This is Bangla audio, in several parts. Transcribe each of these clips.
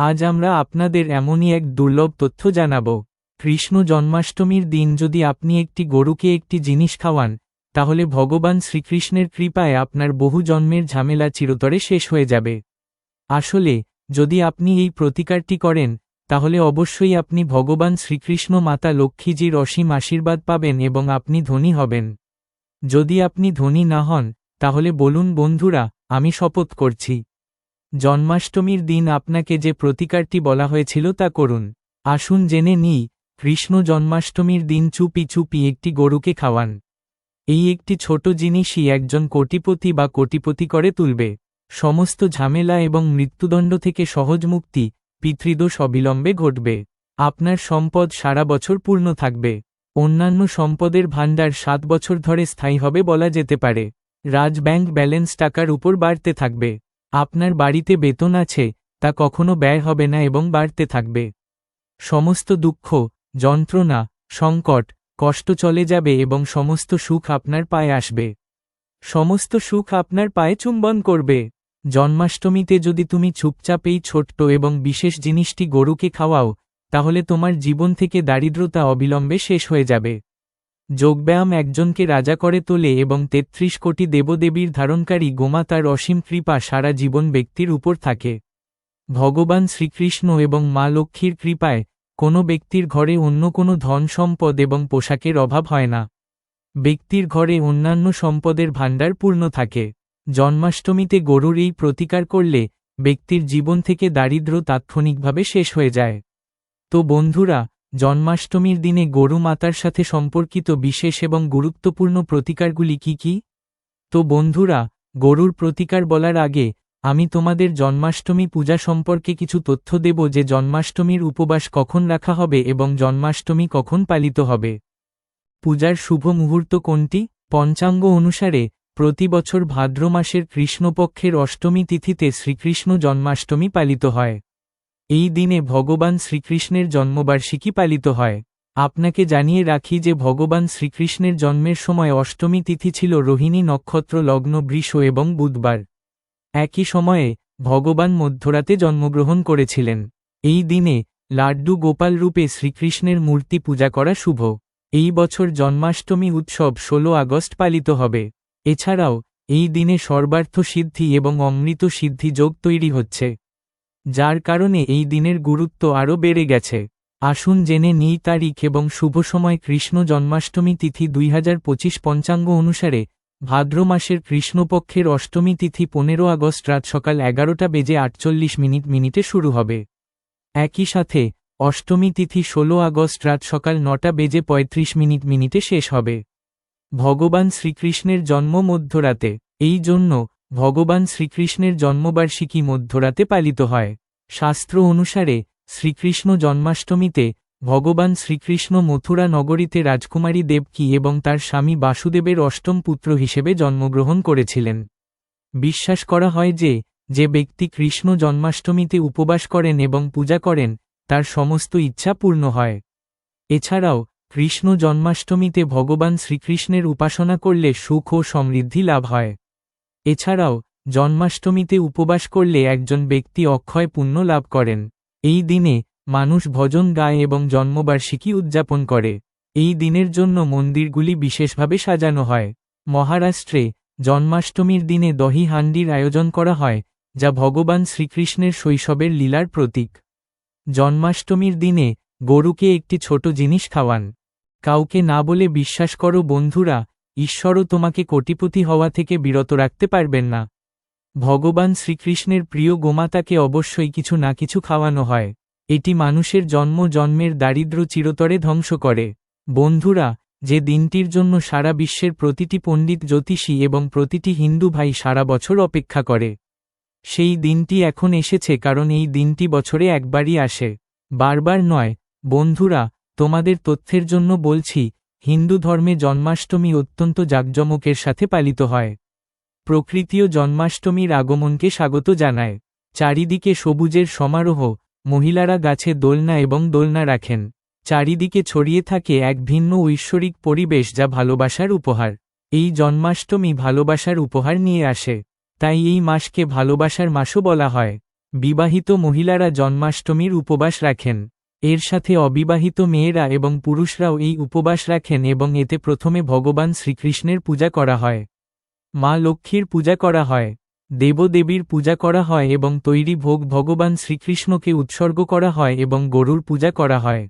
আজ আমরা আপনাদের এমনই এক দুর্লভ তথ্য জানাব। কৃষ্ণ জন্মাষ্টমীর দিন যদি আপনি একটি গরুকে একটি জিনিস খাওয়ান, তাহলে ভগবান শ্রীকৃষ্ণের কৃপায় আপনার বহু জন্মের ঝামেলা চিরতরে শেষ হয়ে যাবে। আসলে, যদি আপনি এই প্রতিকারটি করেন, তাহলে অবশ্যই আপনি ভগবান শ্রীকৃষ্ণ মাতা লক্ষ্মীজির অসীম আশীর্বাদ পাবেন এবং আপনি ধনী হবেন। যদি আপনি ধনী না হন, তাহলে বলুন, বন্ধুরা, আমি শপথ করছি। জন্মাষ্টমীর দিন আপনাকে যে প্রতিকারটি বলা হয়েছিল তা করুন। আসুন জেনে নিই, কৃষ্ণ জন্মাষ্টমীর দিন চুপি চুপি একটি গরুকে খাওয়ান। এই একটি ছোট জিনিসই একজন কোটিপতি বা কোটিপতি করে তুলবে। সমস্ত ঝামেলা এবং মৃত্যুদণ্ড থেকে সহজ মুক্তি পিতৃদোষ অবিলম্বে ঘটবে। আপনার সম্পদ সারা বছর পূর্ণ থাকবে। অন্যান্য সম্পদের ভাণ্ডার সাত বছর ধরে স্থায়ী হবে বলা যেতে পারে। রাজ ব্যাংক ব্যালেন্স টাকার উপর বাড়তে থাকবে। আপনার বাড়িতে বেতন আছে, তা কখনো ব্যয় হবে না এবং বাড়তে থাকবে। সমস্ত দুঃখ, যন্ত্রণা, সংকট, কষ্ট চলে যাবে এবং সমস্ত সুখ আপনার পায়ে আসবে। সমস্ত সুখ আপনার পায়ে চুম্বন করবে। জন্মাষ্টমীতে যদি তুমি চুপচাপ এই ছোট্ট এবং বিশেষ জিনিসটি গরুকে খাওয়াও, তাহলে তোমার জীবন থেকে দারিদ্রতা অবিলম্বে শেষ হয়ে যাবে। যোগব্যায়াম একজনকে রাজা করে তোলে এবং তেত্রিশ কোটি দেবদেবীর ধারণকারী গোমাতার অসীম কৃপা সারা জীবন ব্যক্তির উপর থাকে। ভগবান শ্রীকৃষ্ণ এবং মা লক্ষ্মীর কৃপায় কোনো ব্যক্তির ঘরে অন্য কোনো ধন সম্পদ এবং পোশাকের অভাব হয় না। ব্যক্তির ঘরে অন্যান্য সম্পদের ভাণ্ডার পূর্ণ থাকে। জন্মাষ্টমীতে গরুর এই প্রতিকার করলে ব্যক্তির জীবন থেকে দারিদ্র তাৎক্ষণিকভাবে শেষ হয়ে যায়। তো বন্ধুরা জন্মাষ্টমীর দিনে গরু মাতার সাথে সম্পর্কিত বিশেষ এবং গুরুত্বপূর্ণ প্রতিকারগুলি কি কি? তো বন্ধুরা, গরুর প্রতিকার বলার আগে, আমি তোমাদের জন্মাষ্টমী পূজা সম্পর্কে কিছু তথ্য দেব যে জন্মাষ্টমীর উপবাস কখন রাখা হবে এবং জন্মাষ্টমী কখন পালিত হবে। পূজার শুভ মুহূর্ত কোনটি? পঞ্চাঙ্গ অনুসারে, প্রতি বছর ভাদ্র মাসের কৃষ্ণপক্ষের অষ্টমী তিথিতে শ্রীকৃষ্ণ জন্মাষ্টমী পালিত হয়। এই দিনে ভগবান শ্রীকৃষ্ণের জন্মবার্ষিকী পালিত হয়। আপনাকে জানিয়ে রাখি যে ভগবান শ্রীকৃষ্ণের জন্মের সময় অষ্টমী তিথি ছিল রোহিণী নক্ষত্র, লগ্ন, বৃষ এবং বুধবার। একই সময়ে ভগবান মধ্যরাতে জন্মগ্রহণ করেছিলেন। এই দিনে লাড্ডু গোপাল রূপে শ্রীকৃষ্ণের মূর্তি পূজা করা শুভ। এই বছর জন্মাষ্টমী উৎসব ১৬ আগস্ট পালিত হবে। এছাড়াও এই দিনে সর্বার্থ সিদ্ধি এবং অমৃত সিদ্ধি যোগ তৈরি হচ্ছে। যার কারণে এই দিনের গুরুত্ব আরও বেড়ে গেছে। আসুন জেনে নিই তারিখ এবং শুভ সময় কৃষ্ণ জন্মাষ্টমী তিথি দুই হাজার পঁচিশ পঞ্চাঙ্গ অনুসারে ভাদ্র মাসের কৃষ্ণপক্ষের অষ্টমী তিথি পনেরো আগস্ট রাত সকাল এগারোটা বেজে আটচল্লিশ মিনিট মিনিটে শুরু হবে। একই সাথে অষ্টমী তিথি ১৬ আগস্ট রাত সকাল নটা বেজে ৩৫ মিনিট মিনিটে শেষ হবে। ভগবান শ্রীকৃষ্ণের জন্ম মধ্যরাতে। এই জন্য ভগবান শ্রীকৃষ্ণের জন্মবার্ষিকী মধ্যরাতে পালিত হয়। শাস্ত্র অনুসারে, শ্রীকৃষ্ণ জন্মাষ্টমীতে, ভগবান শ্রীকৃষ্ণ মথুরা নগরীতে রাজকুমারী দেবকী এবং তার স্বামী বাসুদেবের অষ্টম পুত্র হিসেবে জন্মগ্রহণ করেছিলেন। বিশ্বাস করা হয় যে যে ব্যক্তি কৃষ্ণ জন্মাষ্টমীতে উপবাস করেন এবং পূজা করেন, তার সমস্ত ইচ্ছা পূর্ণ হয়। এছাড়াও, কৃষ্ণ জন্মাষ্টমীতে ভগবান শ্রীকৃষ্ণের উপাসনা করলে সুখ ও সমৃদ্ধি লাভ হয়। এছাড়াও, জন্মাষ্টমীতে উপবাস করলে একজন ব্যক্তি অক্ষয় পুণ্য লাভ করেন। এই দিনে মানুষ ভজন গায় এবং জন্মবার্ষিকী উদযাপন করে। এই দিনের জন্য মন্দিরগুলি বিশেষভাবে সাজানো হয়। মহারাষ্ট্রে জন্মাষ্টমীর দিনে দহি হান্ডির আয়োজন করা হয়, যা ভগবান শ্রীকৃষ্ণের শৈশবের লীলার প্রতীক। জন্মাষ্টমীর দিনে গরুকে একটি ছোট জিনিস খাওয়ান। কাউকে না বলে বিশ্বাস করো বন্ধুরা ঈশ্বরও তোমাকে কোটিপতি হওয়া থেকে বিরত রাখতে পারবেন না। ভগবান শ্রীকৃষ্ণের প্রিয় গোমাতাকে অবশ্যই কিছু না কিছু খাওয়ানো হয়। এটি মানুষের জন্ম জন্মের দারিদ্র চিরতরে ধ্বংস করে। বন্ধুরা, যে দিনটির জন্য সারা বিশ্বের প্রতিটি পণ্ডিত জ্যোতিষী এবং প্রতিটি হিন্দু ভাই সারা বছর অপেক্ষা করে, সেই দিনটি এখন এসেছে কারণ এই দিনটি বছরে একবারই আসে। বারবার নয়, বন্ধুরা, তোমাদের তথ্যের জন্য বলছি হিন্দু ধর্মে জন্মাষ্টমী অত্যন্ত জাঁকজমকের সাথে পালিত হয়। প্রকৃতিও জন্মাষ্টমীর আগমনকে স্বাগত জানায়। চারিদিকে সবুজের সমারোহ, মহিলারা গাছে দোলনা এবং দোলনা রাখেন। চারিদিকে ছড়িয়ে থাকে এক ভিন্ন ঐশ্বরিক পরিবেশ যা ভালোবাসার উপহার। এই জন্মাষ্টমী ভালোবাসার উপহার নিয়ে আসে। তাই এই মাসকে ভালোবাসার মাসও বলা হয়। বিবাহিত মহিলারা জন্মাষ্টমীর উপবাস রাখেন। এর সাথে অবিবাহিত মেয়েরা এবং পুরুষরাও এই উপবাস রাখেন এবং এতে প্রথমে ভগবান শ্রীকৃষ্ণের পূজা করা হয়। মা লক্ষ্মীর পূজা করা হয়, দেবদেবীর পূজা করা হয় এবং তৈরি ভোগ ভগবান শ্রীকৃষ্ণকে উৎসর্গ করা হয় এবং গরুর পূজা করা হয়।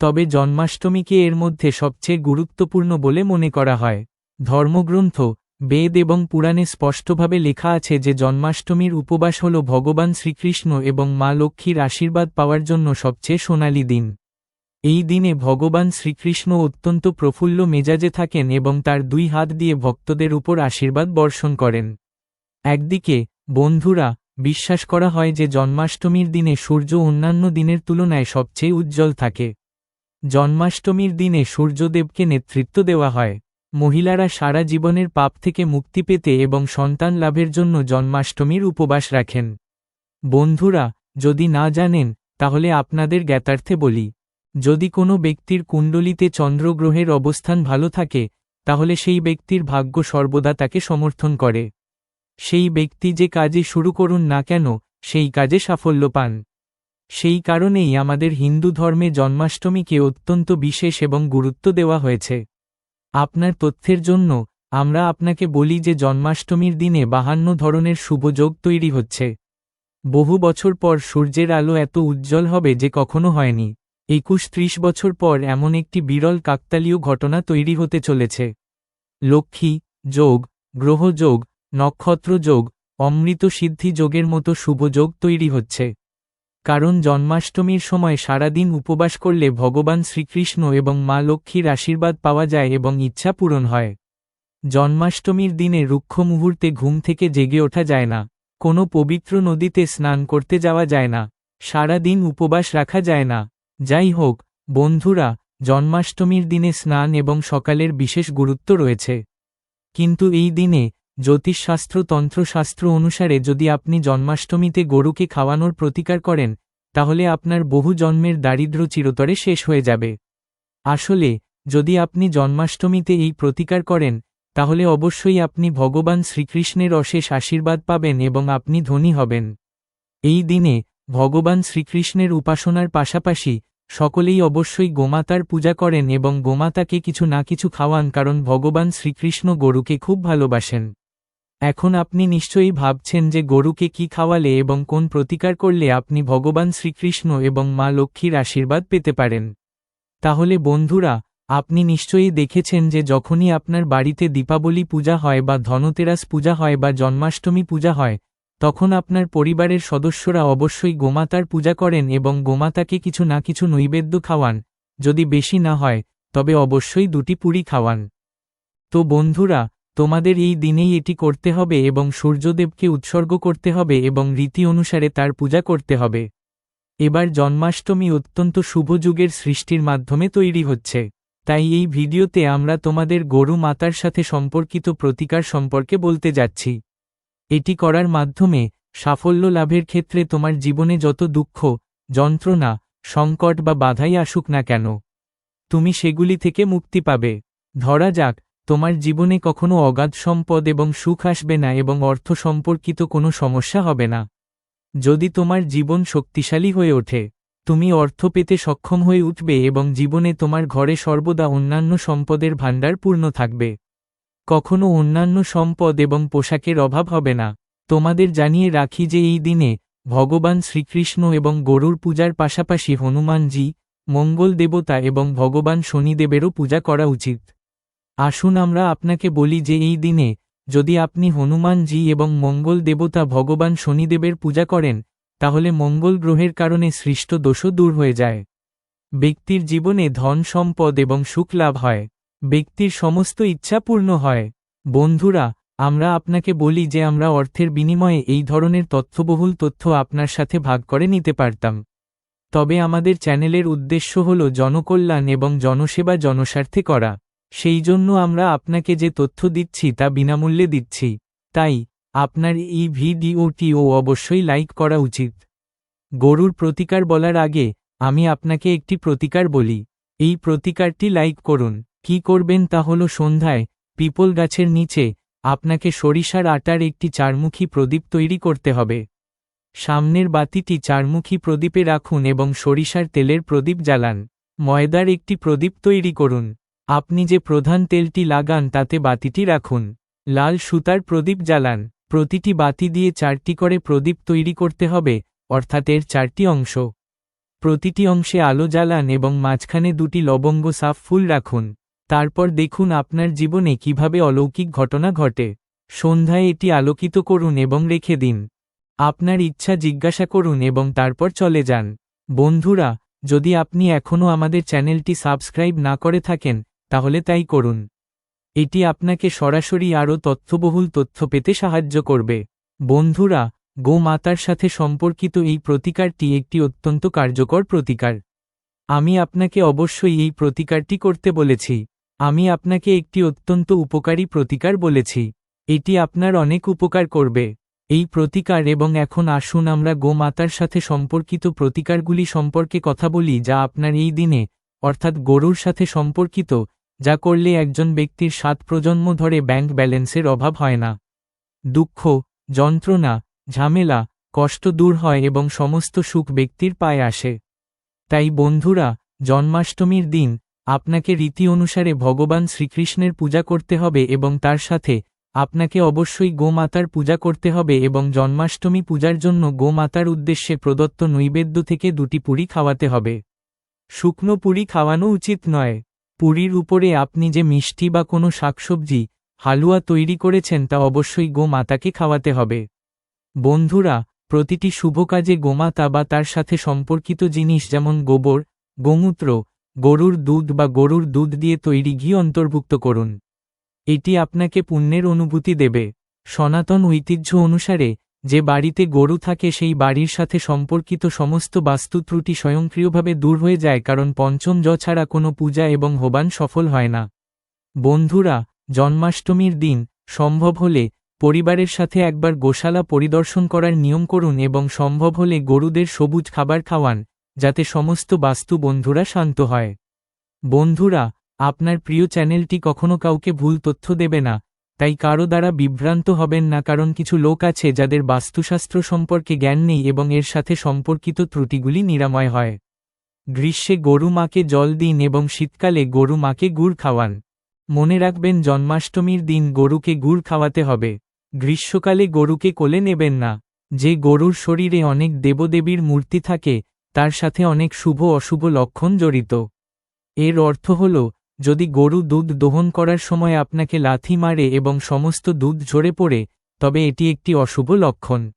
তবে জন্মাষ্টমীকে এর মধ্যে সবচেয়ে গুরুত্বপূর্ণ বলে মনে করা হয়। ধর্মগ্রন্থ বেদ এবং পুরাণে স্পষ্টভাবে লেখা আছে যে জন্মাষ্টমীর উপবাস হল ভগবান শ্রীকৃষ্ণ এবং মা লক্ষ্মীর আশীর্বাদ পাওয়ার জন্য সবচেয়ে সোনালী দিন। এই দিনে ভগবান শ্রীকৃষ্ণ অত্যন্ত প্রফুল্ল মেজাজে থাকেন এবং তার দুই হাত দিয়ে ভক্তদের উপর আশীর্বাদ বর্ষণ করেন। একদিকে, বন্ধুরা, বিশ্বাস করা হয় যে জন্মাষ্টমীর দিনে সূর্য অন্যান্য দিনের তুলনায় সবচেয়ে উজ্জ্বল থাকে। জন্মাষ্টমীর দিনে সূর্যদেবকে নেতৃত্ব দেওয়া হয়। মহিলারা সারা জীবনের পাপ থেকে মুক্তি পেতে এবং সন্তান লাভের জন্য জন্মাষ্টমীর উপবাস রাখেন। বন্ধুরা, যদি না জানেন, তাহলে আপনাদের জ্ঞাতার্থে বলি। যদি কোনো ব্যক্তির কুণ্ডলিতে চন্দ্রগ্রহের অবস্থান ভালো থাকে, তাহলে সেই ব্যক্তির ভাগ্য সর্বদা তাকে সমর্থন করে। সেই ব্যক্তি যে কাজে শুরু করুন না কেন, সেই কাজে সাফল্য পান। সেই কারণেই আমাদের হিন্দু ধর্মে জন্মাষ্টমীকে অত্যন্ত বিশেষ এবং গুরুত্ব দেওয়া হয়েছে। আপনার তথ্যের জন্য, আমরা আপনাকে বলি যে জন্মাষ্টমীর দিনে বাহান্ন ধরনের শুভযোগ তৈরি হচ্ছে। বহু বছর পর সূর্যের আলো এত উজ্জ্বল হবে যে কখনো হয়নি। একুশ ত্রিশ বছর পর এমন একটি বিরল কাকতালীয় ঘটনা তৈরি হতে চলেছে। লক্ষ্মী যোগ গ্রহযোগ নক্ষত্রযোগ অমৃত সিদ্ধি যোগের মতো শুভযোগ তৈরি হচ্ছে। কারণ জন্মাষ্টমীর সময় সারাদিন উপবাস করলে ভগবান শ্রীকৃষ্ণ এবং মা লক্ষ্মীর আশীর্বাদ পাওয়া যায় এবং ইচ্ছা পূরণ হয়। জন্মাষ্টমীর দিনে রুক্ষ মুহূর্তে ঘুম থেকে জেগে ওঠা যায় না, কোনো পবিত্র নদীতে স্নান করতে যাওয়া যায় না সারা দিন উপবাস রাখা যায় না। যাই হোক, বন্ধুরা, জন্মাষ্টমীর দিনে স্নান এবং সকালের বিশেষ গুরুত্ব রয়েছে। কিন্তু এই দিনে জ্যোতিষশাস্ত্র তন্ত্রশাস্ত্র অনুসারে যদি আপনি জন্মাষ্টমীতে গরুকে খাওয়ানোর প্রতিকার করেন, তাহলে আপনার বহু জন্মের দারিদ্র চিরতরে শেষ হয়ে যাবে। আসলে, যদি আপনি জন্মাষ্টমীতে এই প্রতিকার করেন, তাহলে অবশ্যই আপনি ভগবান শ্রীকৃষ্ণের অশেষ আশীর্বাদ পাবেন এবং আপনি ধনী হবেন। এই দিনে, ভগবান শ্রীকৃষ্ণের উপাসনার পাশাপাশি, সকলেই অবশ্যই গোমাতার পূজা করেন এবং গোমাতাকে কিছু না কিছু খাওয়ান কারণ ভগবান শ্রীকৃষ্ণ গরুকে খুব ভালোবাসেন। এখন আপনি নিশ্চয়ই ভাবছেন যে গরুকে কি খাওয়ালে এবং কোন প্রতিকার করলে আপনি ভগবান শ্রীকৃষ্ণ এবং মা লক্ষ্মীর আশীর্বাদ পেতে পারেন। তাহলে বন্ধুরা, আপনি নিশ্চয়ই দেখেছেন যে যখনই আপনার বাড়িতে দীপাবলি পূজা হয় বা ধনতেরাস পূজা হয় বা জন্মাষ্টমী পূজা হয়, তখন আপনার পরিবারের সদস্যরা অবশ্যই গোমাতার পূজা করেন এবং গোমাতাকে কিছু না কিছু নৈবেদ্য খাওয়ান, যদি বেশি না হয়, তবে অবশ্যই দুটি পুরি খাওয়ান। তো বন্ধুরা তোমাদের এই দিনেই এটি করতে হবে এবং সূর্যদেবকে উৎসর্গ করতে হবে এবং রীতি অনুসারে তার পূজা করতে হবে। এবার জন্মাষ্টমী অত্যন্ত শুভ যুগের সৃষ্টির মাধ্যমে তৈরি হচ্ছে। তাই এই ভিডিওতে আমরা তোমাদের গরু মাতার সাথে সম্পর্কিত প্রতিকার সম্পর্কে বলতে যাচ্ছি। এটি করার মাধ্যমে সাফল্য লাভের ক্ষেত্রে তোমার জীবনে যত দুঃখ, যন্ত্রণা, সংকট বা বাধাই আসুক না কেন, তুমি সেগুলি থেকে মুক্তি পাবে। ধরা যাক তোমার জীবনে কখনো অগাধ সম্পদ এবং সুখ আসবে না এবং অর্থ সম্পর্কিত কোনো সমস্যা হবে না। যদি তোমার জীবন শক্তিশালী হয়ে ওঠে, তুমি অর্থ পেতে সক্ষম হয়ে উঠবে এবং জীবনে তোমার ঘরে সর্বদা অন্যান্য সম্পদের ভাণ্ডার পূর্ণ থাকবে। কখনো অন্যান্য সম্পদ এবং পোশাকের অভাব হবে না। তোমাদের জানিয়ে রাখি যে এই দিনে ভগবান শ্রীকৃষ্ণ এবং গরুর পূজার পাশাপাশি হনুমানজি, মঙ্গল দেবতা এবং ভগবান শনিদেবেরও পূজা করা উচিত। আসুন আমরা আপনাকে বলি যে এই দিনে, যদি আপনি হনুমানজি এবং মঙ্গল দেবতা ভগবান শনিদেবের পূজা করেন, তাহলে মঙ্গল গ্রহের কারণে সৃষ্ট দোষও দূর হয়ে যায়। ব্যক্তির জীবনে ধন সম্পদ এবং সুখ লাভ হয়। ব্যক্তির সমস্ত ইচ্ছা পূর্ণ হয়। বন্ধুরা, আমরা আপনাকে বলি যে আমরা অর্থের বিনিময়ে এই ধরনের তথ্যবহুল তথ্য আপনার সাথে ভাগ করে নিতে পারতাম। তবে আমাদের চ্যানেলের উদ্দেশ্য হল জনকল্যাণ এবং জনসেবা জনস্বার্থে করা। সেই জন্য আমরা আপনাকে যে তথ্য দিচ্ছি তা বিনামূল্যে দিচ্ছি। তাই, আপনার এই ভিডিওটিও অবশ্যই লাইক করা উচিত। গরুর প্রতিকার বলার আগে, আমি আপনাকে একটি প্রতিকার বলি। এই প্রতিকারটি লাইক করুন। কি করবেন তা হল সন্ধ্যায়, পিপল গাছের নিচে, আপনাকে সরিষার আটার একটি চারমুখী প্রদীপ তৈরি করতে হবে। সামনের বাতিটি চারমুখী প্রদীপে রাখুন এবং সরিষার তেলের প্রদীপ জ্বালান। ময়দার একটি প্রদীপ তৈরি করুন। আপনি যে প্রধান তেলটি লাগান তাতে বাতিটি রাখুন। লাল সুতার প্রদীপ জ্বালান। প্রতিটি বাতি দিয়ে চারটি করে প্রদীপ তৈরি করতে হবে, অর্থাৎ এর চারটি অংশ। প্রতিটি অংশে আলো জ্বালান এবং মাঝখানে দুটি লবঙ্গ সাফ ফুল রাখুন। তারপর দেখুন আপনার জীবনে কীভাবে অলৌকিক ঘটনা ঘটে। সন্ধ্যায় এটি আলোকিত করুন এবং রেখে দিন। আপনার ইচ্ছা জিজ্ঞাসা করুন এবং তারপর চলে যান। বন্ধুরা, যদি আপনি এখনও আমাদের চ্যানেলটি সাবস্ক্রাইব না করে থাকেন তাহলে তাই করুন। এটি আপনাকে সরাসরি আরও তথ্যবহুল তথ্য পেতে সাহায্য করবে। বন্ধুরা, গোমাতার সাথে সম্পর্কিত এই প্রতিকারটি একটি অত্যন্ত কার্যকর প্রতিকার। আমি আপনাকে অবশ্যই এই প্রতিকারটি করতে বলেছি। আমি আপনাকে একটি অত্যন্ত উপকারী প্রতিকার বলেছি। এটি আপনার অনেক উপকার করবে। এই প্রতিকার এবং এখন আসুন আমরা গোমাতার সাথে সম্পর্কিত প্রতিকারগুলি সম্পর্কে কথা বলি যা আপনার এই দিনে, অর্থাৎ গরুর সাথে সম্পর্কিত যা করলে একজন ব্যক্তির সাত প্রজন্ম ধরে ব্যাংক ব্যালেন্সের অভাব হয় না। দুঃখ, যন্ত্রণা, ঝামেলা, কষ্ট দূর হয় এবং সমস্ত সুখ ব্যক্তির পায়ে আসে। তাই বন্ধুরা, জন্মাষ্টমীর দিন আপনাকে রীতি অনুসারে ভগবান শ্রীকৃষ্ণের পূজা করতে হবে এবং তার সাথে আপনাকে অবশ্যই গোমাতার পূজা করতে হবে এবং জন্মাষ্টমী পূজার জন্য গোমাতার উদ্দেশ্যে প্রদত্ত নৈবেদ্য থেকে দুটি পুরি খাওয়াতে হবে। শুকনো পুরি খাওয়ানো উচিত নয়। পুরীর উপরে আপনি যে মিষ্টি বা কোনো শাকসবজি, হালুয়া তৈরি করেছেন তা অবশ্যই গোমাতাকে খাওয়াতে হবে। বন্ধুরা, প্রতিটি শুভ কাজে গোমাতা বা তার সাথে সম্পর্কিত জিনিস যেমন গোবর, গোমূত্র, গরুর দুধ বা গরুর দুধ দিয়ে তৈরি ঘি অন্তর্ভুক্ত করুন। এটি আপনাকে পুণ্যের অনুভূতি দেবে। সনাতন ঐতিহ্য অনুসারে যে বাড়িতে গরু থাকে সেই বাড়ির সাথে সম্পর্কিত সমস্ত বাস্তু ত্রুটি স্বয়ংক্রিয়ভাবে দূর হয়ে যায় কারণ পঞ্চম জ ছাড়া কোনো পূজা এবং হোবান সফল হয় না। বন্ধুরা, জন্মাষ্টমীর দিন সম্ভব হলে পরিবারের সাথে একবার গোশালা পরিদর্শন করার নিয়ম করুন এবং সম্ভব হলে গরুদের সবুজ খাবার খাওয়ান, যাতে সমস্ত বাস্তু বন্ধুরা শান্ত হয়। বন্ধুরা, আপনার প্রিয় চ্যানেলটি কখনো কাউকে ভুল তথ্য দেবে না। তাই কারও দ্বারা বিভ্রান্ত হবেন না কারণ কিছু লোক আছে যাদের বাস্তুশাস্ত্র সম্পর্কে জ্ঞান নেই এবং এর সাথে সম্পর্কিত ত্রুটিগুলি নিরাময় হয়। গ্রীষ্মে গরু মাকে জল দিন এবং শীতকালে গরু মাকে গুড় খাওয়ান। মনে রাখবেন জন্মাষ্টমীর দিন গরুকে গুড় খাওয়াতে হবে। গ্রীষ্মকালে গরুকে কোলে নেবেন না। যে গরুর শরীরে অনেক দেবদেবীর মূর্তি থাকে, তার সাথে অনেক শুভ অশুভ লক্ষণ জড়িত। এর অর্থ হল যদি গরু দুধ দোহন করার সময় আপনাকে লাথি মারে এবং সমস্ত দুধ ঝরে পড়ে, তবে এটি একটি অশুভ লক্ষণ।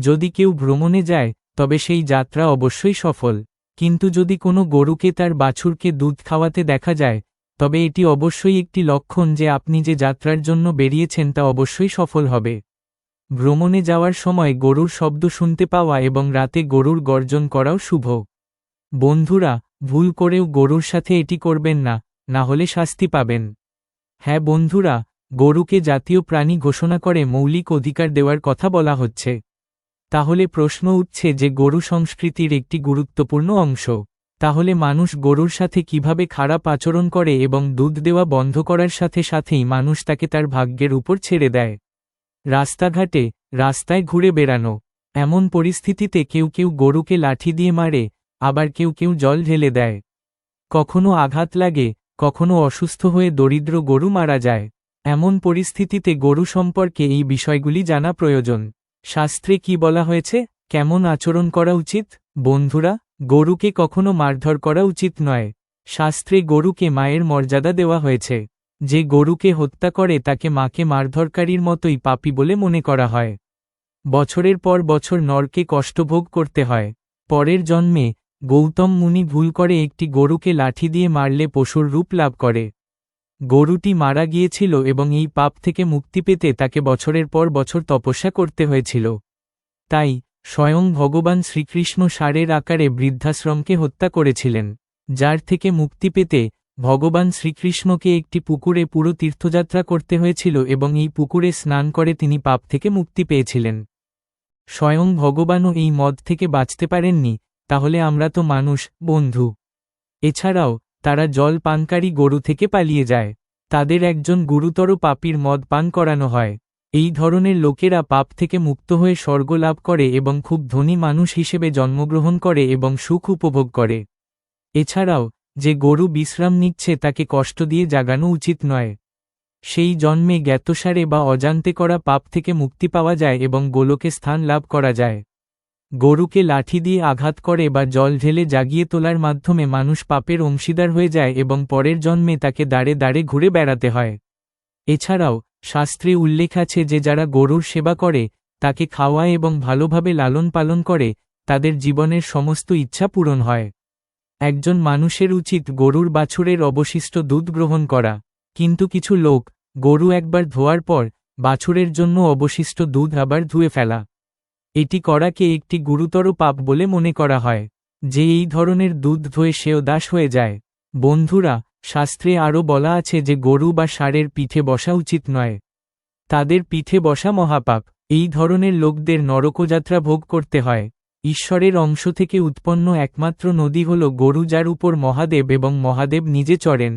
যদি কেউ ভ্রমণে যায়, তবে সেই যাত্রা অবশ্যই সফল। কিন্তু যদি কোনো গরুকে তার বাছুরকে দুধ খাওয়াতে দেখা যায়, তবে এটি অবশ্যই একটি লক্ষণ যে আপনি যে যাত্রার জন্য বেরিয়েছেন তা অবশ্যই সফল হবে। ভ্রমণে যাওয়ার সময় গরুর শব্দ শুনতে পাওয়া এবং রাতে গরুর গর্জন করাও শুভ। বন্ধুরা, ভুল করেও গরুর সাথে এটি করবেন না। না হলে শাস্তি পাবেন। হ্যাঁ বন্ধুরা, গরুকে জাতীয় প্রাণী ঘোষণা করে মৌলিক অধিকার দেওয়ার কথা বলা হচ্ছে। তাহলে প্রশ্ন উঠছে যে গরু সংস্কৃতির একটি গুরুত্বপূর্ণ অংশ। তাহলে মানুষ গরুর সাথে কীভাবে খারাপ আচরণ করে এবং দুধ দেওয়া বন্ধ করার সাথে সাথেই মানুষ তাকে তার ভাগ্যের উপর ছেড়ে দেয়। রাস্তাঘাটে, রাস্তায় ঘুরে বেড়ানো। এমন পরিস্থিতিতে কেউ কেউ গরুকে লাঠি দিয়ে মারে, আবার কেউ কেউ জল ঢেলে দেয়। কখনো আঘাত লাগে কখনো অসুস্থ হয়ে দরিদ্র গরু মারা যায়, এমন পরিস্থিতিতে গরু সম্পর্কে এই বিষয়গুলি জানা প্রয়োজন। শাস্ত্রে কি বলা হয়েছে? কেমন আচরণ করা উচিত? বন্ধুরা, গরুকে কখনো মারধর করা উচিত নয়। শাস্ত্রে গরুকে মায়ের মর্যাদা দেওয়া হয়েছে। যে গরুকে হত্যা করে তাকে মাকে মারধরকারীর মতোই পাপি বলে মনে করা হয়। বছরের পর বছর নরকে কষ্টভোগ করতে হয়। পরের জন্মে গৌতম মুনি ভুল করে একটি গরুকে লাঠি দিয়ে মারলে পশুর রূপ লাভ করে। গরুটি মারা গিয়েছিল এবং এই পাপ থেকে মুক্তি পেতে তাকে বছরের পর বছর তপস্যা করতে হয়েছিল। তাই, স্বয়ং ভগবান শ্রীকৃষ্ণ সারের আকারে বৃদ্ধাশ্রমকে হত্যা করেছিলেন, যার থেকে মুক্তি পেতে ভগবান শ্রীকৃষ্ণকে একটি পুকুরে পুরো তীর্থযাত্রা করতে হয়েছিল এবং এই পুকুরে স্নান করে তিনি পাপ থেকে মুক্তি পেয়েছিলেন। স্বয়ং ভগবানও এই মদ থেকে বাঁচতে পারেননি তাহলে আমরা তো মানুষ, বন্ধু। এছাড়াও, তারা জল পানকারী গরু থেকে পালিয়ে যায়। তাদের একজন গুরুতর পাপির মদ পান করানো হয়। এই ধরনের লোকেরা পাপ থেকে মুক্ত হয়ে স্বর্গ লাভ করে এবং খুব ধনী মানুষ হিসেবে জন্মগ্রহণ করে এবং সুখ উপভোগ করে। এছাড়াও, যে গরু বিশ্রাম নিচ্ছে তাকে কষ্ট দিয়ে জাগানো উচিত নয়। সেই জন্মে জ্ঞাতসারে বা অজান্তে করা পাপ থেকে মুক্তি পাওয়া যায় এবং গোলকে স্থান লাভ করা যায়। গরুকে লাঠি দিয়ে আঘাত করে বা জল ঢেলে জাগিয়ে তোলার মাধ্যমে মানুষ পাপের অংশীদার হয়ে যায় এবং পরের জন্মে তাকে দাঁড়ে দাঁড়ে ঘুরে বেড়াতে হয়। এছাড়াও, শাস্ত্রে উল্লেখ আছে যে যারা গরুর সেবা করে, তাকে খাওয়ায় এবং ভালোভাবে লালন পালন করে, তাদের জীবনের সমস্ত ইচ্ছা পূরণ হয়। একজন মানুষের উচিত গরুর বাছুরের অবশিষ্ট দুধ গ্রহণ করা। কিন্তু কিছু লোক গরু একবার ধোয়ার পর, বাছুরের জন্য অবশিষ্ট দুধ আবার ধুয়ে ফেলা। এটি করাকে একটি গুরুতর পাপ বলে মনে করা হয়, যে এই ধরনের দুধ ধুয়ে সেও দাস হয়ে যায়। বন্ধুরা, শাস্ত্রে আরও বলা আছে যে গরু বা ষাঁড়ের পিঠে বসা উচিত নয়। তাদের পিঠে বসা মহাপাপ, এই ধরনের লোকদের নরকযাত্রা ভোগ করতে হয়। ঈশ্বরের অংশ থেকে উৎপন্ন একমাত্র নদী হল গরু যার উপর মহাদেব এবং মহাদেব নিজে চড়েন।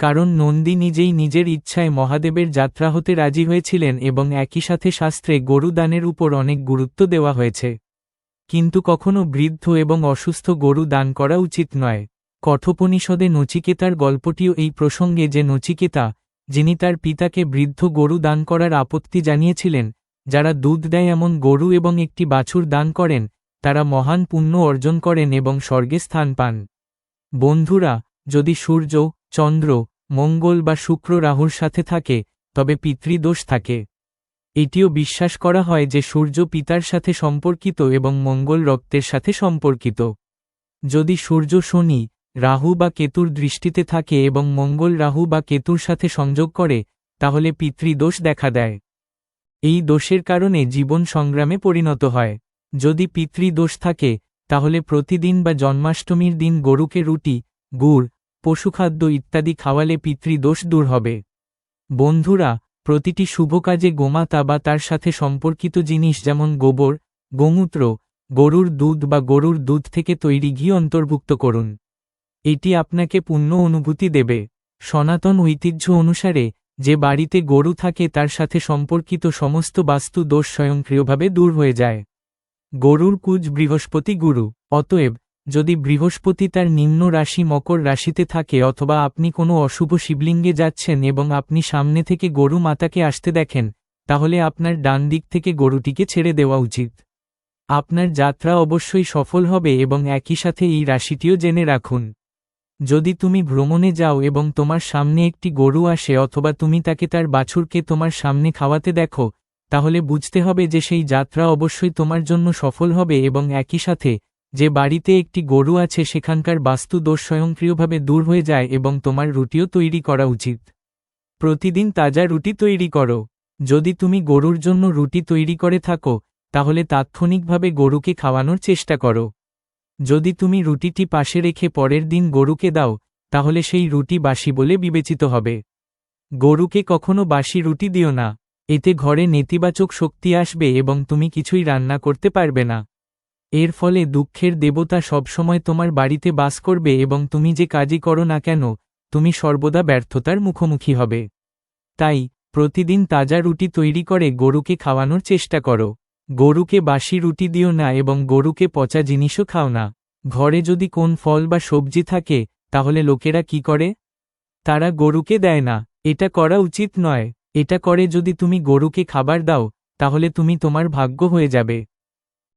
কারণ নন্দী নিজেই নিজের ইচ্ছায় মহাদেবের যাত্রা হতে রাজি হয়েছিলেন এবং একই সাথে শাস্ত্রে গরু দানের উপর অনেক গুরুত্ব দেওয়া হয়েছে। কিন্তু কখনো বৃদ্ধ এবং অসুস্থ গরু দান করা উচিত নয়। কঠোপনিষদে নচিকেতার গল্পটিও এই প্রসঙ্গে যে নচিকেতা, যিনি তার পিতাকে বৃদ্ধ গরু দান করার আপত্তি জানিয়েছিলেন, যারা দুধ দেয় এমন গরু এবং একটি বাছুর দান করেন, তারা মহান পুণ্য অর্জন করেন এবং স্বর্গে স্থান পান। বন্ধুরা, যদি সূর্য চন্দ্র, মঙ্গল বা শুক্র রাহুর সাথে থাকে, তবে পিতৃদোষ থাকে। এটিও বিশ্বাস করা হয় যে সূর্য পিতার সাথে সম্পর্কিত এবং মঙ্গল রক্তের সাথে সম্পর্কিত। যদি সূর্য শনি, রাহু বা কেতুর দৃষ্টিতে থাকে এবং মঙ্গল রাহু বা কেতুর সাথে সংযোগ করে, তাহলে পিতৃদোষ দেখা দেয়। এই দোষের কারণে জীবন সংগ্রামে পরিণত হয়। যদি পিতৃদোষ থাকে, তাহলে প্রতিদিন বা জন্মাষ্টমীর দিন গরুকে রুটি, গুড় পশুখাদ্য ইত্যাদি খাওয়ালে পিতৃদোষ দূর হবে। বন্ধুরা, প্রতিটি শুভ কাজে গোমাতা বা তার সাথে সম্পর্কিত জিনিস যেমন গোবর, গোমূত্র, গরুর দুধ বা গরুর দুধ থেকে তৈরি ঘি অন্তর্ভুক্ত করুন। এটি আপনাকে পূর্ণ অনুভূতি দেবে। সনাতন ঐতিহ্য অনুসারে, যে বাড়িতে গরু থাকে তার সাথে সম্পর্কিত সমস্ত বাস্তু দোষ স্বয়ংক্রিয়ভাবে দূর হয়ে যায়। গরুর কুজ বৃহস্পতি গুরু, অতএব যদি বৃহস্পতি তার নিম্ন রাশি মকর রাশিতে থাকে অথবা আপনি কোনো অশুভ শিবলিঙ্গে যাচ্ছেন এবং আপনি সামনে থেকে গরু মাতাকে আসতে দেখেন, তাহলে আপনার ডান দিক থেকে গরুটিকে ছেড়ে দেওয়া উচিত। আপনার যাত্রা অবশ্যই সফল হবে এবং একই সাথে এই রাশিটিও জেনে রাখুন। যদি তুমি ভ্রমণে যাও এবং তোমার সামনে একটি গরু আসে অথবা তুমি তাকে তার বাছুরকে তোমার সামনে খাওয়াতে দেখো, তাহলে বুঝতে হবে যে সেই যাত্রা অবশ্যই তোমার জন্য সফল হবে এবং একই সাথে যে বাড়িতে একটি গরু আছে সেখানকার বাস্তু দোষ স্বয়ংক্রিয়ভাবে দূর হয়ে যায় এবং তোমার রুটিও তৈরি করা উচিত। প্রতিদিন তাজা রুটি তৈরি করো। যদি তুমি গরুর জন্য রুটি তৈরি করে থাকো, তাহলে তাৎক্ষণিকভাবে গরুকে খাওয়ানোর চেষ্টা করো। যদি তুমি রুটিটি পাশে রেখে পরের দিন গরুকে দাও, তাহলে সেই রুটি বাসি বলে বিবেচিত হবে। গরুকে কখনো বাসি রুটি দিও না। এতে ঘরে নেতিবাচক শক্তি আসবে এবং তুমি কিছুই রান্না করতে পারবে না। এর ফলে দুঃখের দেবতা সবসময় তোমার বাড়িতে বাস করবে এবং তুমি যে কাজই করো না কেন, তুমি সর্বদা ব্যর্থতার মুখোমুখি হবে। তাই, প্রতিদিন তাজা রুটি তৈরি করে গরুকে খাওয়ানোর চেষ্টা করো। গরুকে বাসি রুটি দিও না এবং গরুকে পচা জিনিসও খাও না। ঘরে যদি কোন ফল বা সবজি থাকে, তাহলে লোকেরা কি করে? তারা গরুকে দেয় না। এটা করা উচিত নয়। এটা করে যদি তুমি গরুকে খাবার দাও, তাহলে তুমি তোমার ভাগ্য হয়ে যাবে।